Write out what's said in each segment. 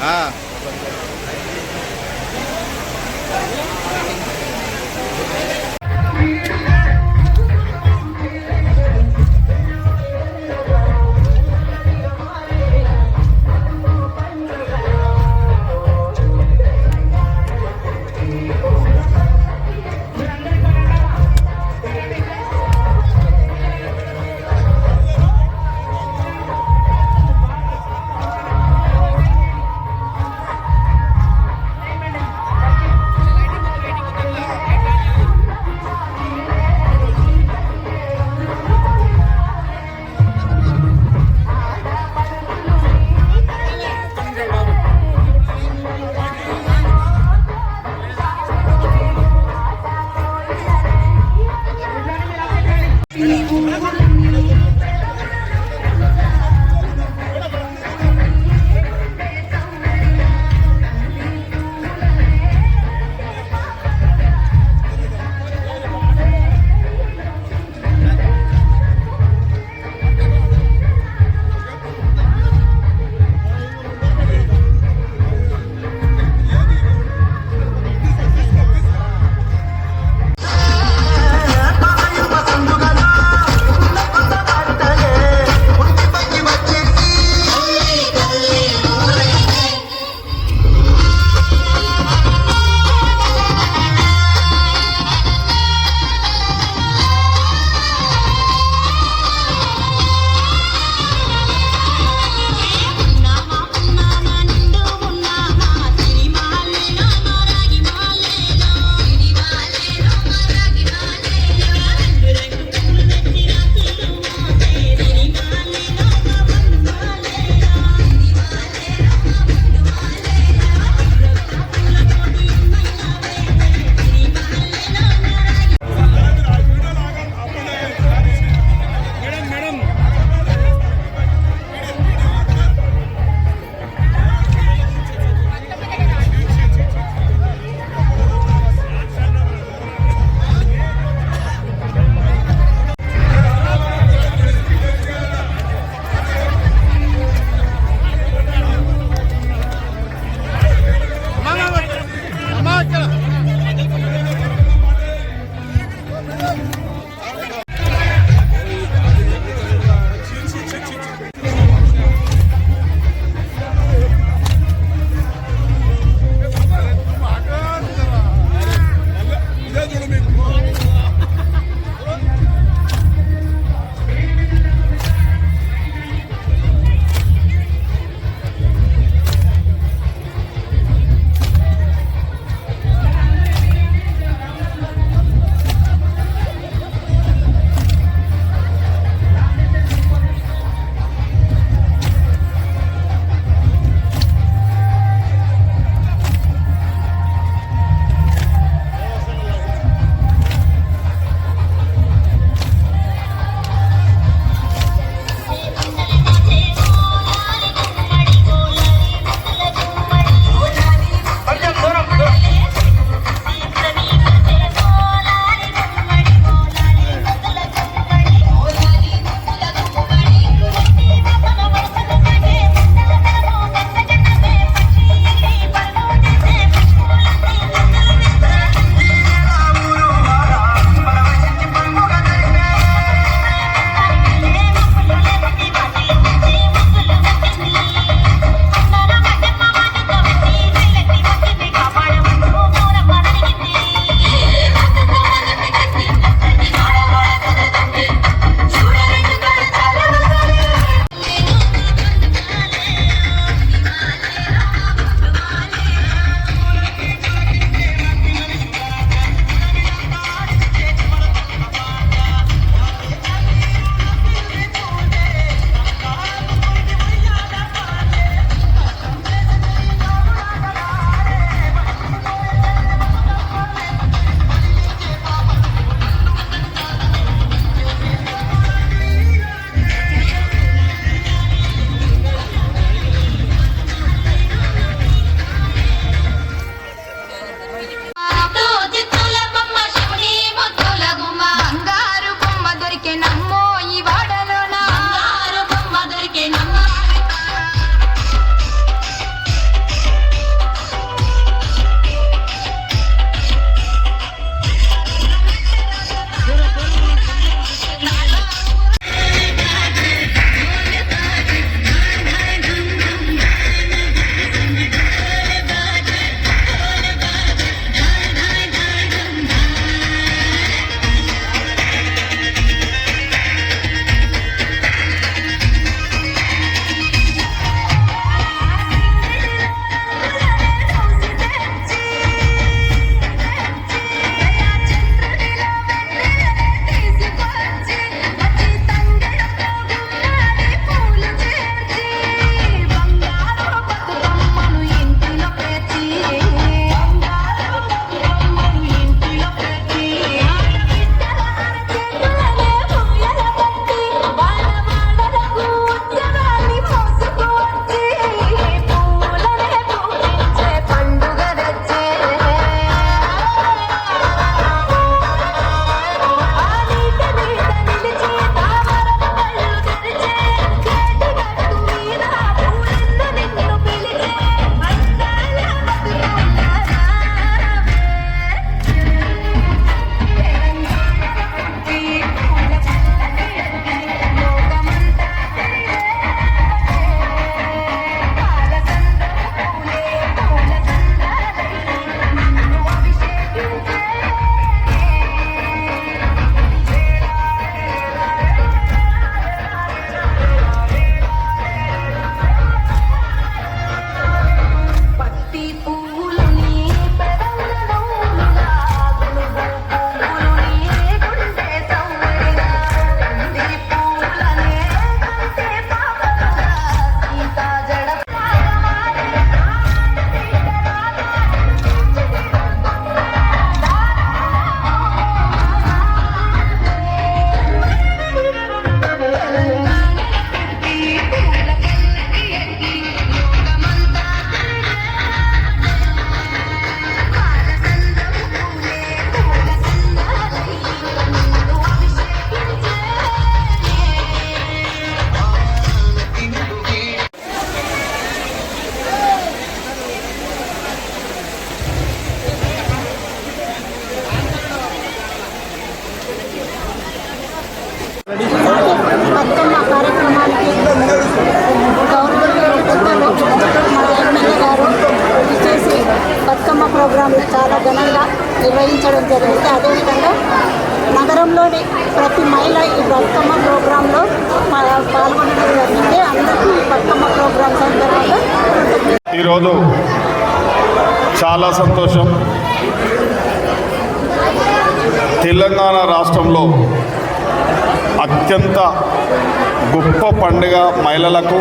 啊。que enamorarse. ఈరోజు చాలా సంతోషం. తెలంగాణ రాష్ట్రంలో అత్యంత గొప్ప పండుగ మహిళలకు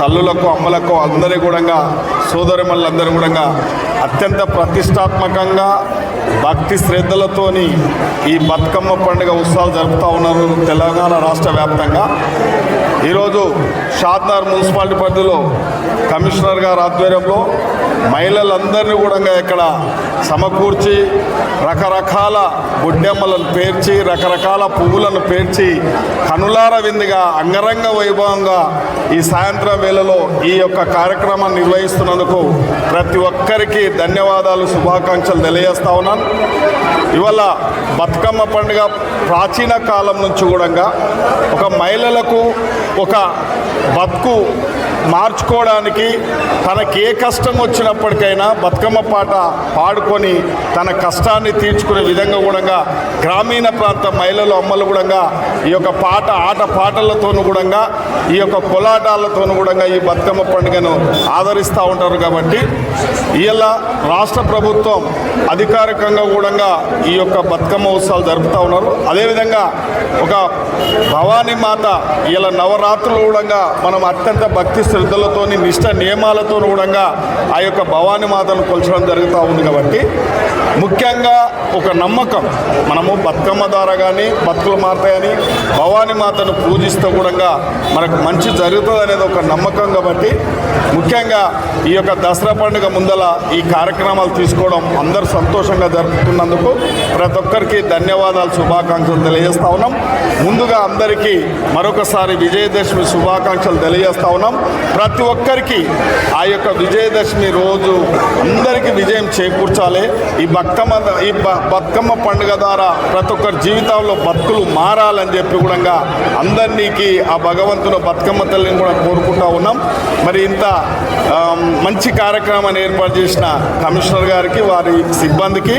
తల్లులకు అమ్మలకు అందరి కూడా సోదరిమల్లందరూ కూడా అత్యంత ప్రతిష్టాత్మకంగా భక్తి శ్రద్ధలతోని ఈ బతుకమ్మ పండుగ ఉత్సవాలు జరుపుతూ ఉన్నారు తెలంగాణ రాష్ట్ర వ్యాప్తంగా. ఈరోజు షాద్నార్ మున్సిపాలిటీ పరిధిలో కమిషనర్ గారి ఆధ్వర్యంలో మహిళలందరినీ కూడా ఇక్కడ సమకూర్చి రకరకాల గుడ్డెమ్మలను పేర్చి రకరకాల పువ్వులను పేర్చి కనులార విందుగా అంగరంగ వైభవంగా ఈ సాయంత్రం వేళలో ఈ యొక్క కార్యక్రమాన్ని నిర్వహిస్తున్నందుకు ప్రతి ఒక్కరికి ధన్యవాదాలు శుభాకాంక్షలు తెలియజేస్తా ఉన్నాను. ఇవాళ బతుకమ్మ పండుగ ప్రాచీన కాలం నుంచి కూడా ఒక మహిళలకు ఒక బతుకు మార్చుకోవడానికి తనకి ఏ కష్టం వచ్చినప్పటికైనా బతుకమ్మ పాట పాడుకొని తన కష్టాన్ని తీర్చుకునే విధంగా కూడా గ్రామీణ ప్రాంత మహిళలు అమ్మలు కూడా ఈ యొక్క పాట ఆట పాటలతోనూ కూడా ఈ యొక్క కోలాటాలతోనూ కూడా ఈ బతుకమ్మ పండుగను ఆదరిస్తూ ఉంటారు కాబట్టి ఇలా రాష్ట్ర ప్రభుత్వం అధికారికంగా కూడా ఈ యొక్క బతుకమ్మ ఉత్సవాలు జరుపుతూ ఉన్నారు. అదేవిధంగా ఒక భవానీ మాత ఇలా నవరాత్రులు కూడా మనం అత్యంత భక్తి శ్రద్ధలతోని నిష్ట నియమాలతో కూడా ఆ యొక్క భవానీ మాతను కొలచడం జరుగుతూ ఉంది కాబట్టి ముఖ్యంగా ఒక నమ్మకం మనము బతుకమ్మ ద్వారా కానీ బతుకుల మాత కానీ భవానీ మాతను పూజిస్తూ కూడా మనకు మంచి జరుగుతుంది అనేది ఒక నమ్మకం కాబట్టి ముఖ్యంగా ఈ యొక్క దసరా పండుగ ముందల ఈ కార్యక్రమాలు తీసుకోవడం అందరూ సంతోషంగా జరుపుతున్నందుకు ప్రతి ఒక్కరికి ధన్యవాదాలు శుభాకాంక్షలు తెలియజేస్తా ఉన్నాం. ముందుగా అందరికీ మరొకసారి విజయదశమి శుభాకాంక్షలు తెలియజేస్తా ఉన్నాం. ప్రతి ఒక్కరికి ఆ యొక్క విజయదశమి రోజు అందరికీ విజయం చేకూర్చాలి. ఈ బతుకమ్మ ఈ బతుకమ్మ పండుగ ద్వారా ప్రతి ఒక్కరి జీవితంలో బతుకులు మారాలని చెప్పి కూడా అందరికీ ఆ భగవంతుని బతుకమ్మ తల్లిని కూడా కోరుకుంటా ఉన్నాం. మరి ఇంత మంచి కార్యక్రమాన్ని ఏర్పాటు చేసిన కమిషనర్ గారికి వారి సిబ్బందికి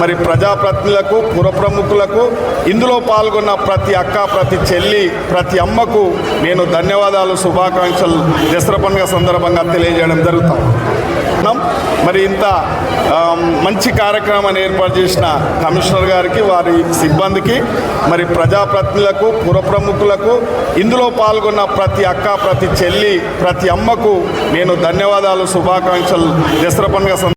మరి ప్రజాప్రతినిధులకు పుర ప్రముఖులకు ఇందులో పాల్గొన్న ప్రతి అక్క ప్రతి చెల్లి ప్రతి అమ్మకు నేను ధన్యవాదాలు శుభాకాంక్షలు దసరా పండుగ సందర్భంగా తెలియజేయడం జరుగుతాం ఉన్నాం. మరి ఇంత మంచి కార్యక్రమాన్ని ఏర్పాటు చేసిన కమిషనర్ గారికి వారి సిబ్బందికి మరి ప్రజాప్రతినిధులకు పుర ప్రముఖులకు ఇందులో పాల్గొన్న ప్రతి అక్క ప్రతి చెల్లి ప్రతి అమ్మకు నేను ధన్యవాదాలు శుభాకాంక్షలు దసరా పండుగ